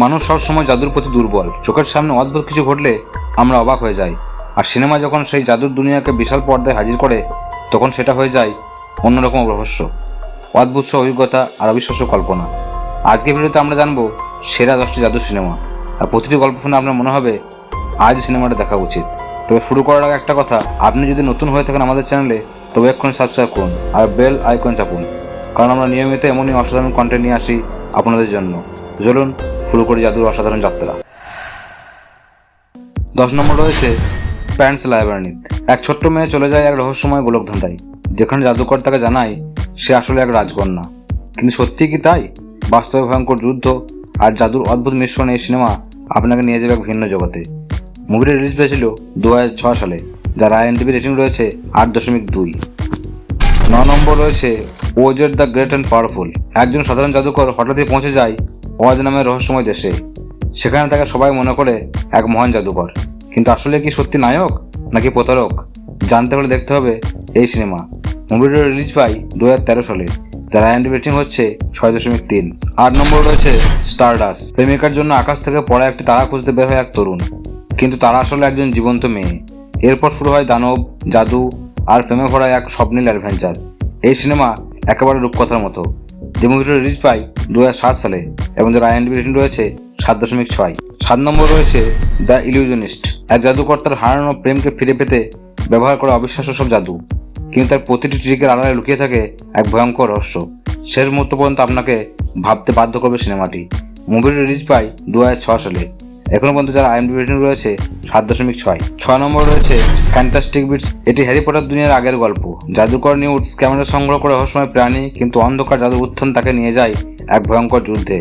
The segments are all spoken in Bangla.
মানুষ সবসময় জাদুর প্রতি দুর্বল। চোখের সামনে অদ্ভুত কিছু ঘটলে আমরা অবাক হয়ে যাই। আর সিনেমা যখন সেই জাদুর দুনিয়াকে বিশাল পর্দায় হাজির করে, তখন সেটা হয়ে যায় অন্যরকম রহস্য, অদ্ভুত অভিজ্ঞতা আর অবিশ্বাস্য কল্পনা। আজকে ভিডিওতে আমরা জানব সেরা দশটি জাদুর সিনেমা। আর প্রতিটি গল্প শুনে আপনার মনে হবে, আজ সিনেমাটা দেখা উচিত। তবে শুরু করার আগে একটা কথা, আপনি যদি নতুন হয়ে থাকেন আমাদের চ্যানেলে, তবে এক্ষুনি সাবস্ক্রাইব করুন আর বেল আইকন চাপুন। কারণ আমরা নিয়মিত এমনই অসাধারণ কন্টেন্ট নিয়ে আসি আপনাদের জন্য। চলুন শুরু করি জাদুর অসাধারণ যাত্রা। দশ নম্বর রয়েছে প্যান্টস লাইব্রেরিত। এক ছোট্ট মেয়ে চলে যায় এক রহস্যময় গোলকধাঁধায় যেখানে জাদুকর তাকে জানায়, সে আসলে এক রাজকন্যা। কিন্তু সত্যি কি তাই? বাস্তবে ভয়ঙ্কর যুদ্ধ আর জাদুর অদ্ভুত মিশ্রণে এই সিনেমা আপনাকে নিয়ে যাবে এক ভিন্ন জগতে। মুভিটি রিলিজ পেয়েছিল দু হাজার ছয় সালে যার আইএনটিভি রেটিং রয়েছে আট দশমিক দুই। ন নম্বর রয়েছে ওজের দ্য গ্রেট অ্যান্ড পাওয়ারফুল। একজন সাধারণ জাদুকর হঠাৎই পৌঁছে যায় ওয়াজ নামের রহস্যময় দেশে। সেখানে তাকে সবাই মনে করে এক মহান জাদুকর। কিন্তু আসলে কি সত্যি নায়ক নাকি প্রতারক? জানতে হলে দেখতে হবে এই সিনেমা। মুভিটি রিলিজ পাই দু হাজার তেরো সালে, যার আইএনডি রেটিং হচ্ছে ছয় দশমিক তিন। আট নম্বর রয়েছে স্টারডাস প্রেমিকার জন্য আকাশ থেকে পড়া একটি তারা খুঁজতে বের হয় এক তরুণ। কিন্তু তারা আসলে একজন জীবন্ত মেয়ে। এরপর শুরু হয় দানব, জাদু আর প্রেমে ভরা এক স্বপ্নীল অ্যাডভেঞ্চার এই সিনেমা একেবারে রূপকথার মতো। যে মুভিটা রিলিজ পাই দু সালে এবং যার আইএনডি রেটিং রয়েছে সাত দশমিক ছয়। সাত নম্বর রয়েছে দ্য ইলিউজনিস্ট এক জাদুকর্তার হারানো প্রেমকে ফিরে পেতে ব্যবহার করে অবিশ্বাস্য সব জাদু। কিন্তু তার প্রতিটি ট্রিকের আড়ালে লুকিয়ে থাকে এক ভয়ঙ্কর রহস্য। শেষ মুহূর্ত পর্যন্ত আপনাকে ভাবতে বাধ্য করবে সিনেমাটি। মুভিটি রিলিজ পাই দু সালে। এখনও পর্যন্ত যারা আইএমডি রেটিং রয়েছে সাত দশমিক ছয়। ছয় নম্বর রয়েছে ফ্যান্টাস্টিক বিটস এটি হ্যারি পটার দুনিয়ার আগের গল্প। জাদুকর নিউজ ক্যামেরা সংগ্রহ করে হওয়ার সময় প্রাণী, কিন্তু অন্ধকার জাদুর উত্থান তাকে নিয়ে যায় এক ভয়ঙ্কর যুদ্ধে।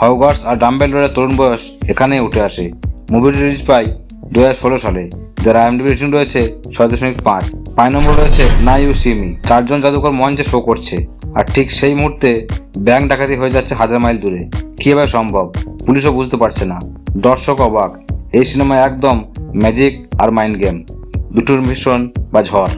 হগার্স আর ডাম্বেলডোরের তরুণ বয়স এখানেই উঠে আসে। মুভিটি রিলিজ পাই দু হাজার ষোলো সালে। যার আইএমডি রেটিং রয়েছে ছয় দশমিক পাঁচ। পাঁচ নম্বর রয়েছে না ইউ সিমি চারজন জাদুকর মঞ্চে শো করছে। আর ঠিক সেই মুহূর্তে ব্যাংক ডাকাতি হয়ে যাচ্ছে হাজার মাইল দূরে। কীভাবে সম্ভব? পুলিশও বুঝতে পারছে না। দর্শক অবাক। এই সিনেমা একদম ম্যাজিক আর মাইন্ড গেম। দুটোর মিশ্রণ বা ঝড়।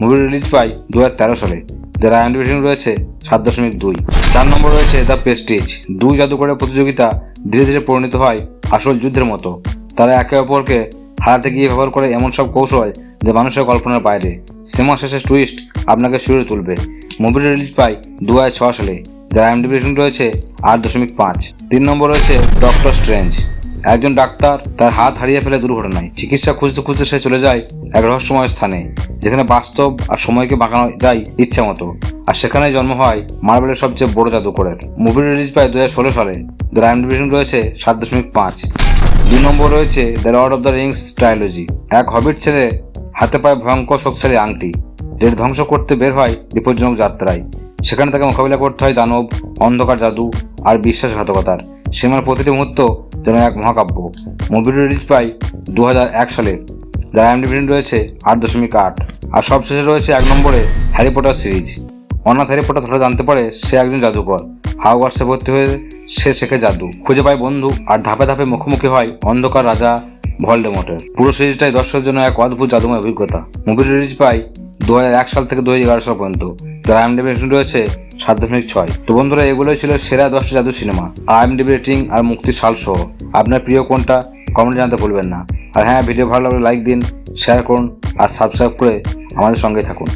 মুভি রিলিজ পাই দু হাজার সালে, যার আইএমডি রেটিং রয়েছে সাত দশমিক দুই। চার নম্বর রয়েছে দ্য প্রেস্টিজ। দুই জাদুকরের প্রতিযোগিতা ধীরে ধীরে পরিণত হয় আসল যুদ্ধের মতো। তারা একে অপরকে হারাতে গিয়ে ব্যবহার করে এমন সব কৌশল যা মানুষের কল্পনার বাইরে। সিনেমা শেষে টুইস্ট আপনাকে শুরু তুলবে। মুভিটি রিলিজ পাই দু ছ সালে, যার আইএমডি রেটিং রয়েছে আট দশমিক পাঁচ। তিন নম্বর রয়েছে ডক্টর স্ট্রেঞ্জ। একজন ডাক্তার তার হাত হারিয়ে ফেলে দুর্ঘটনায়। চিকিৎসা খুঁজতে খুঁজতে সে চলে যায় এক রহস্যময় স্থানে, যেখানে বাস্তব আর সময়কে বাঁকানো যায় ইচ্ছা মতো। আর সেখানেই জন্ম হয় মার্বেলের সবচেয়ে বড় জাদুকরের। মুভি রিলিজ পায় দু ষোলো সালে। যার আইএমডি রেটিং রয়েছে সাত দশমিক পাঁচ। দুই নম্বর রয়েছে the Lord of the Rings trilogy এক হবিট ছেলে হাতে পায় ভয়ঙ্কর শক্তিশালী আংটি। যেটি ধ্বংস করতে বের হয় বিপজ্জনক যাত্রায়। সেখানে তাকে মোকাবিলা করতে হয় দানব, অন্ধকার জাদু আর বিশ্বাসঘাতকতার। সিনেমার প্রতিটি মুহূর্ত যেন এক মহাকাব্য মুভিটি রিলিজ পাই দু সালে। যার আইএমডি রেটিং রয়েছে আট দশমিক আট। আর সবশেষে রয়েছে এক নম্বরে হ্যারি পটার সিরিজ। অনাথ হ্যারি পটার ধরে জানতে পারে সে একজন জাদুকর। হাওয়ার্সে ভর্তি হয়ে সে শেখে জাদু। খুঁজে পায় বন্ধু আর ধাপে ধাপে মুখোমুখি হয় অন্ধকার রাজা ভলডেমটের। পুরো সিরিজটাই দর্শকের জন্য এক অদ্ভুত জাদুময় অভিজ্ঞতা। মুভিটি রিলিজ পাই দু এক সাল থেকে দু হাজার এগারো সাল পর্যন্ত যার আইএমডিবি রেটিং রয়েছে সাত দশমিক ছয়। তো বন্ধুরা, এগুলোই ছিল সেরা দশটি জাদু সিনেমা। আইএমডিবি রেটিং আর মুক্তির সাল সহ। আপনার প্রিয় কোনটা কমেন্টে জানতে ভুলবেন না। আর হ্যাঁ ভিডিও ভালো লাগলে লাইক দিন শেয়ার করুন, আর সাবস্ক্রাইব করে আমাদের সঙ্গে থাকুন।